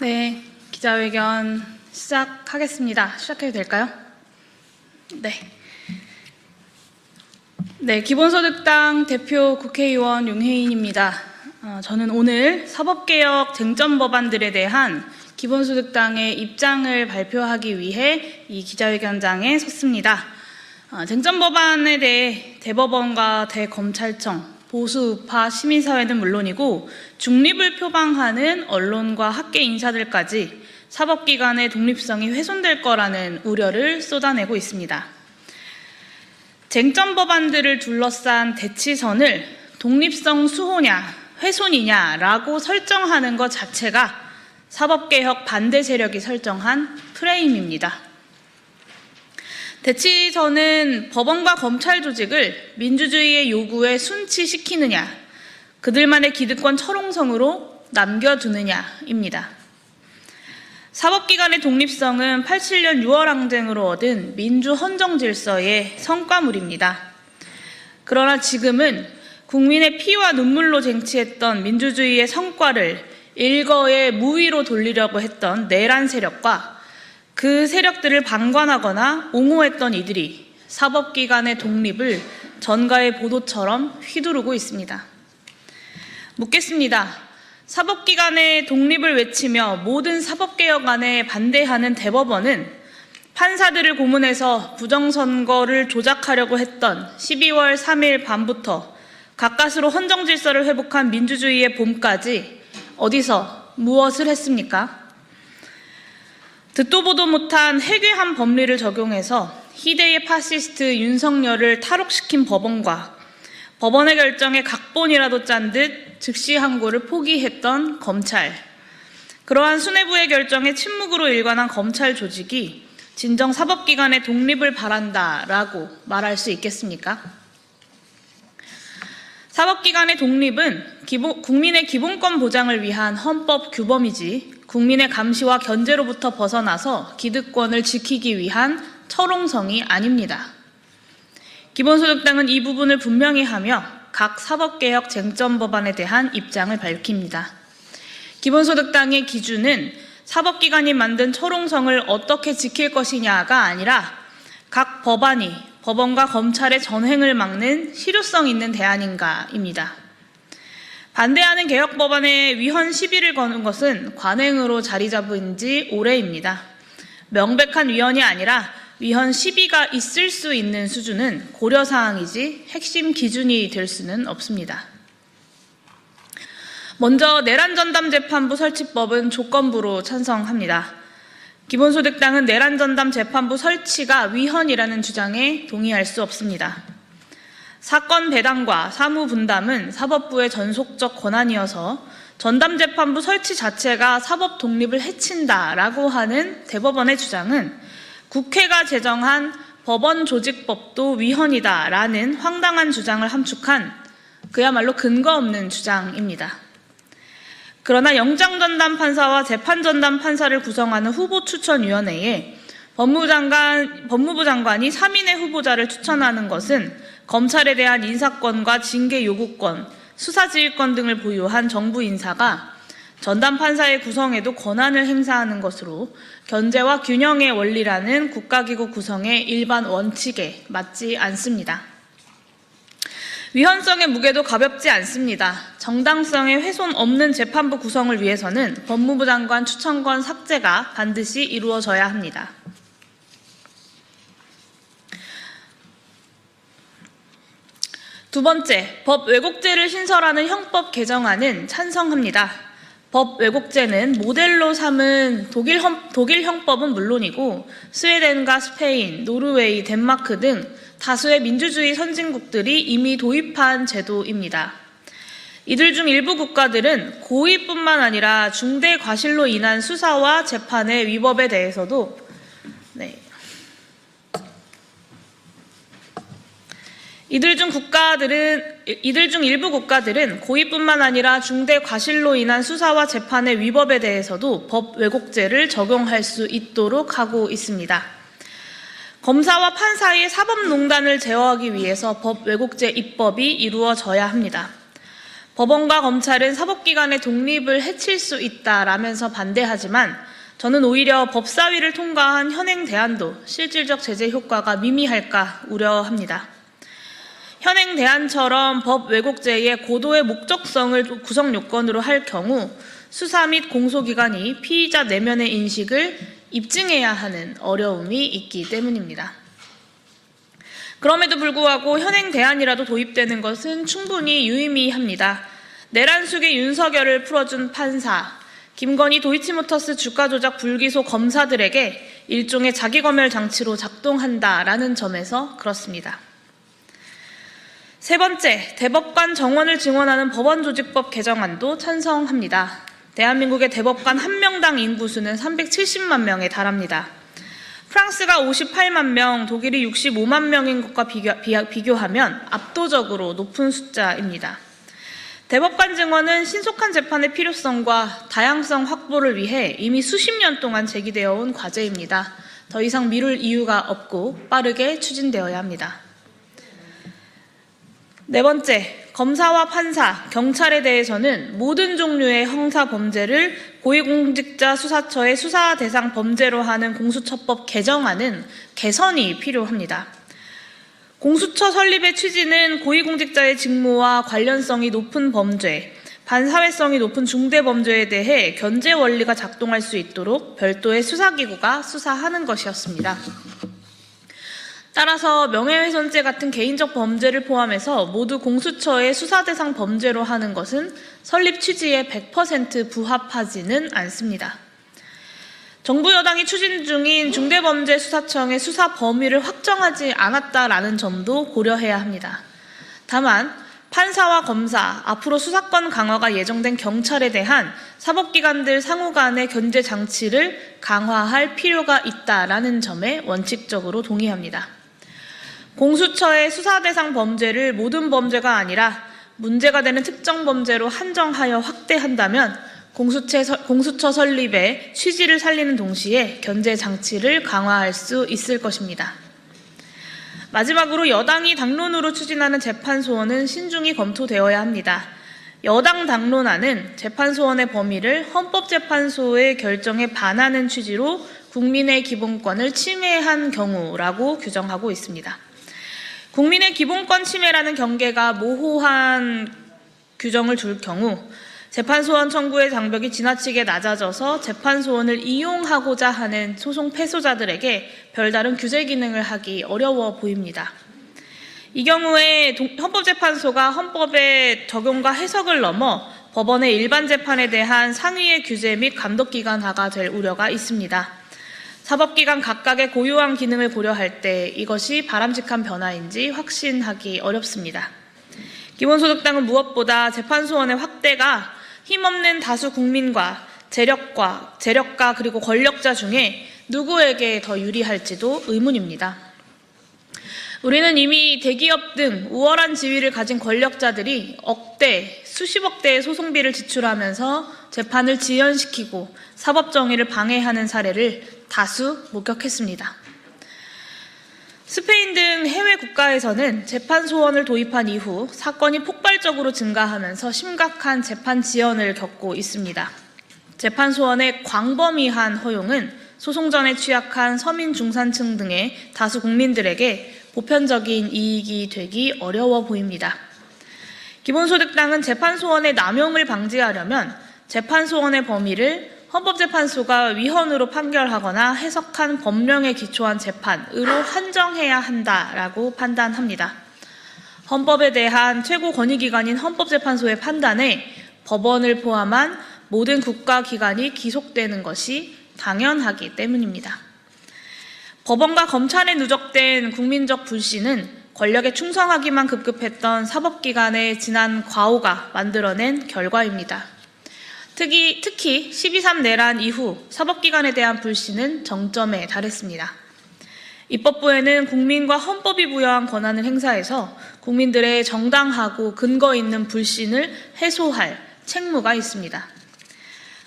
네, 기자회견 시작하겠습니다. 시작해도 될까요? 네. 네, 기본소득당 대표 국회의원 용혜인입니다. 어, 저는 오늘 사법개혁 쟁점 법안들에 대한 기본소득당의 입장을 발표하기 위해 이 기자회견장에 섰습니다. 어, 쟁점 법안에 대해 대법원과 대검찰청, 보수 우파 시민사회는 물론이고 중립을 표방하는 언론과 학계 인사들까지 사법기관의 독립성이 훼손될 거라는 우려를 쏟아내고 있습니다. 쟁점 법안들을 둘러싼 대치선을 독립성 수호냐, 훼손이냐라고 설정하는 것 자체가 사법개혁 반대 세력이 설정한 프레임입니다. 대치선은 법원과 검찰 조직을 민주주의의 요구에 순치시키느냐, 그들만의 기득권 철옹성으로 남겨두느냐입니다. 사법기관의 독립성은 87년 6월 항쟁으로 얻은 민주 헌정 질서의 성과물입니다. 그러나 지금은 국민의 피와 눈물로 쟁취했던 민주주의의 성과를 일거에 무위로 돌리려고 했던 내란 세력과 그 세력들을 방관하거나 옹호했던 이들이 사법기관의 독립을 전가의 보도처럼 휘두르고 있습니다. 묻겠습니다. 사법기관의 독립을 외치며 모든 사법개혁안에 반대하는 대법원은 판사들을 고문해서 부정선거를 조작하려고 했던 12월 3일 밤부터 가까스로 헌정 질서를 회복한 민주주의의 봄까지 어디서 무엇을 했습니까? 듣도 보도 못한 해괴한 법리를 적용해서 희대의 파시스트 윤석열을 탈옥시킨 법원과 법원의 결정에 각본이라도 짠 듯 즉시 항고를 포기했던 검찰. 그러한 수뇌부의 결정에 침묵으로 일관한 검찰 조직이 진정 사법기관의 독립을 바란다라고 말할 수 있겠습니까? 사법기관의 독립은 기본, 국민의 기본권 보장을 위한 헌법 규범이지 국민의 감시와 견제로부터 벗어나서 기득권을 지키기 위한 철옹성이 아닙니다. 기본소득당은 이 부분을 분명히 하며 각 사법개혁 쟁점 법안에 대한 입장을 밝힙니다. 기본소득당의 기준은 사법기관이 만든 철옹성을 어떻게 지킬 것이냐가 아니라 각 법안이 법원과 검찰의 전횡을 막는 실효성 있는 대안인가입니다. 반대하는 개혁 법안에 위헌 시비를 거는 것은 관행으로 자리 잡은 지 오래입니다. 명백한 위헌이 아니라 위헌 시비가 있을 수 있는 수준은 고려 사항이지 핵심 기준이 될 수는 없습니다. 먼저 내란 전담 재판부 설치법은 조건부로 찬성합니다. 기본소득당은 내란 전담 재판부 설치가 위헌이라는 주장에 동의할 수 없습니다. 사건 배당과 사무 분담은 사법부의 전속적 권한이어서 전담 재판부 설치 자체가 사법 독립을 해친다라고 하는 대법원의 주장은 국회가 제정한 법원 조직법도 위헌이다라는 황당한 주장을 함축한 그야말로 근거 없는 주장입니다. 그러나 영장 전담 판사와 재판 전담 판사를 구성하는 후보 추천위원회에 법무부 장관, 법무부 장관이 3인의 후보자를 추천하는 것은 검찰에 대한 인사권과 징계 요구권, 수사지휘권 등을 보유한 정부 인사가 전담 판사의 구성에도 권한을 행사하는 것으로 견제와 균형의 원리라는 국가기구 구성의 일반 원칙에 맞지 않습니다. 위헌성의 무게도 가볍지 않습니다. 정당성의 훼손 없는 재판부 구성을 위해서는 법무부 장관 추천권 삭제가 반드시 이루어져야 합니다. 두 번째, 법 왜곡죄를 신설하는 형법 개정안은 찬성합니다. 법 왜곡죄는 모델로 삼은 독일, 헌, 독일 형법은 물론이고 스웨덴과 스페인, 노르웨이, 덴마크 등 다수의 민주주의 선진국들이 이미 도입한 제도입니다. 이들 중 일부 국가들은 고의뿐만 아니라 중대 과실로 인한 수사와 재판의 위법에 대해서도 이들 중 국가들은 이들 중 일부 국가들은 고의뿐만 아니라 중대 과실로 인한 수사와 재판의 위법에 대해서도 법 왜곡죄를 적용할 수 있도록 하고 있습니다. 검사와 판사의 사법농단을 제어하기 위해서 법 왜곡죄 입법이 이루어져야 합니다. 법원과 검찰은 사법기관의 독립을 해칠 수 있다라면서 반대하지만 저는 오히려 법사위를 통과한 현행 대안도 실질적 제재 효과가 미미할까 우려합니다. 현행 대안처럼 법 왜곡죄의 고도의 목적성을 구성 요건으로 할 경우 수사 및 공소기관이 피의자 내면의 인식을 입증해야 하는 어려움이 있기 때문입니다. 그럼에도 불구하고 현행 대안이라도 도입되는 것은 충분히 유의미합니다. 내란숙의 윤석열을 풀어준 판사, 김건희 도이치모터스 주가 조작 불기소 검사들에게 일종의 자기검열 장치로 작동한다라는 점에서 그렇습니다. 세 번째, 대법관 정원을 증원하는 법원조직법 개정안도 찬성합니다. 대한민국의 대법관 한 명당 인구수는 370만 명에 달합니다. 프랑스가 58만 명, 독일이 65만 명인 것과 비교, 하면 압도적으로 높은 숫자입니다. 대법관 증언은 신속한 재판의 필요성과 다양성 확보를 위해 이미 수십 년 동안 제기되어 온 과제입니다. 더 이상 미룰 이유가 없고 빠르게 추진되어야 합니다. 네 번째, 검사와 판사, 경찰에 대해서는 모든 종류의 형사 범죄를 고위공직자 수사처의 수사 대상 범죄로 하는 공수처법 개정안은 개선이 필요합니다. 공수처 설립의 취지는 고위공직자의 직무와 관련성이 높은 범죄, 반사회성이 높은 중대 범죄에 대해 견제 원리가 작동할 수 있도록 별도의 수사기구가 수사하는 것이었습니다. 따라서 명예훼손죄 같은 개인적 범죄를 포함해서 모두 공수처의 수사 대상 범죄로 하는 것은 설립 취지에 100% 부합하지는 않습니다. 정부 여당이 추진 중인 중대범죄수사청의 수사 범위를 확정하지 않았다라는 점도 고려해야 합니다. 다만 판사와 검사, 앞으로 수사권 강화가 예정된 경찰에 대한 사법기관들 상호 간의 견제 장치를 강화할 필요가 있다라는 점에 원칙적으로 동의합니다. 공수처의 수사 대상 범죄를 모든 범죄가 아니라 문제가 되는 특정 범죄로 한정하여 확대한다면 공수처 설립의 취지를 살리는 동시에 견제 장치를 강화할 수 있을 것입니다. 마지막으로 여당이 당론으로 추진하는 재판 소원은 신중히 검토되어야 합니다. 여당 당론안은 재판 소원의 범위를 헌법재판소의 결정에 반하는 취지로 국민의 기본권을 침해한 경우라고 규정하고 있습니다. 국민의 기본권 침해라는 경계가 모호한 규정을 둘 경우 재판소원 청구의 장벽이 지나치게 낮아져서 재판소원을 이용하고자 하는 소송 패소자들에게 별다른 규제 기능을 하기 어려워 보입니다. 이 경우에 헌법재판소가 헌법의 적용과 해석을 넘어 법원의 일반 재판에 대한 상위의 규제 및 감독 기관화가 될 우려가 있습니다. 사법기관 각각의 고유한 기능을 고려할 때 이것이 바람직한 변화인지 확신하기 어렵습니다. 기본소득당은 무엇보다 재판소원의 확대가 힘없는 다수 국민과 재력과, 재력가 그리고 권력자 중에 누구에게 더 유리할지도 의문입니다. 우리는 이미 대기업 등 우월한 지위를 가진 권력자들이 억대, 수십억 대의 소송비를 지출하면서 재판을 지연시키고 사법 정의를 방해하는 사례를 다수 목격했습니다. 스페인 등 해외 국가에서는 재판 소원을 도입한 이후 사건이 폭발적으로 증가하면서 심각한 재판 지연을 겪고 있습니다. 재판 소원의 광범위한 허용은 소송 전에 취약한 서민 중산층 등의 다수 국민들에게 보편적인 이익이 되기 어려워 보입니다. 기본소득당은 재판 소원의 남용을 방지하려면 재판 소원의 범위를 헌법재판소가 위헌으로 판결하거나 해석한 법령에 기초한 재판으로 한정해야 한다라고 판단합니다. 헌법에 대한 최고 권위기관인 헌법재판소의 판단에 법원을 포함한 모든 국가기관이 기속되는 것이 당연하기 때문입니다. 법원과 검찰에 누적된 국민적 불신은 권력에 충성하기만 급급했던 사법기관의 지난 과오가 만들어낸 결과입니다. 특히, 특히 12.3 내란 이후 사법기관에 대한 불신은 정점에 달했습니다. 입법부에는 국민과 헌법이 부여한 권한을 행사해서 국민들의 정당하고 근거 있는 불신을 해소할 책무가 있습니다.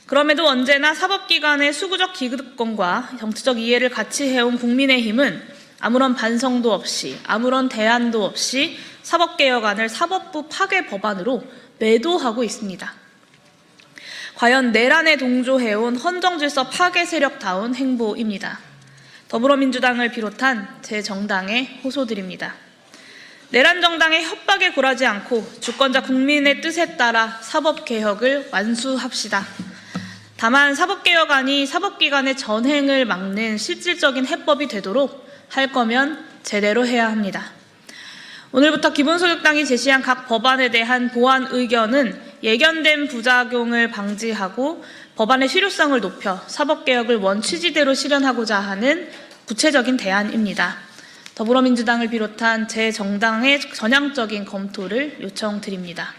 그럼에도 언제나 사법기관의 수구적 기득권과 정치적 이해를 같이 해온 국민의힘은 아무런 반성도 없이 아무런 대안도 없이 사법개혁안을 사법부 파괴 법안으로 매도하고 있습니다. 과연 내란에 동조해온 헌정질서 파괴 세력다운 행보입니다. 더불어민주당을 비롯한 제 정당에 호소드립니다. 내란 정당의 협박에 굴하지 않고 주권자 국민의 뜻에 따라 사법 개혁을 완수합시다. 다만 사법 개혁안이 사법 기관의 전행을 막는 실질적인 해법이 되도록 할 거면 제대로 해야 합니다. 오늘부터 기본소득당이 제시한 각 법안에 대한 보완 의견은 예견된 부작용을 방지하고 법안의 실효성을 높여 사법개혁을 원 취지대로 실현하고자 하는 구체적인 대안입니다. 더불어민주당을 비롯한 제 정당의 전향적인 검토를 요청드립니다.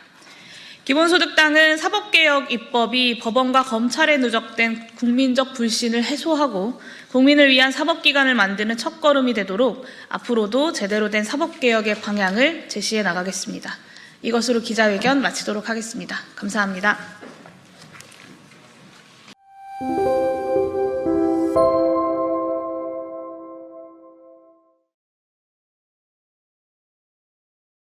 기본소득당은 사법개혁 입법이 법원과 검찰에 누적된 국민적 불신을 해소하고 국민을 위한 사법기관을 만드는 첫걸음이 되도록 앞으로도 제대로 된 사법개혁의 방향을 제시해 나가겠습니다. 이것으로 기자회견 마치도록 하겠습니다. 감사합니다.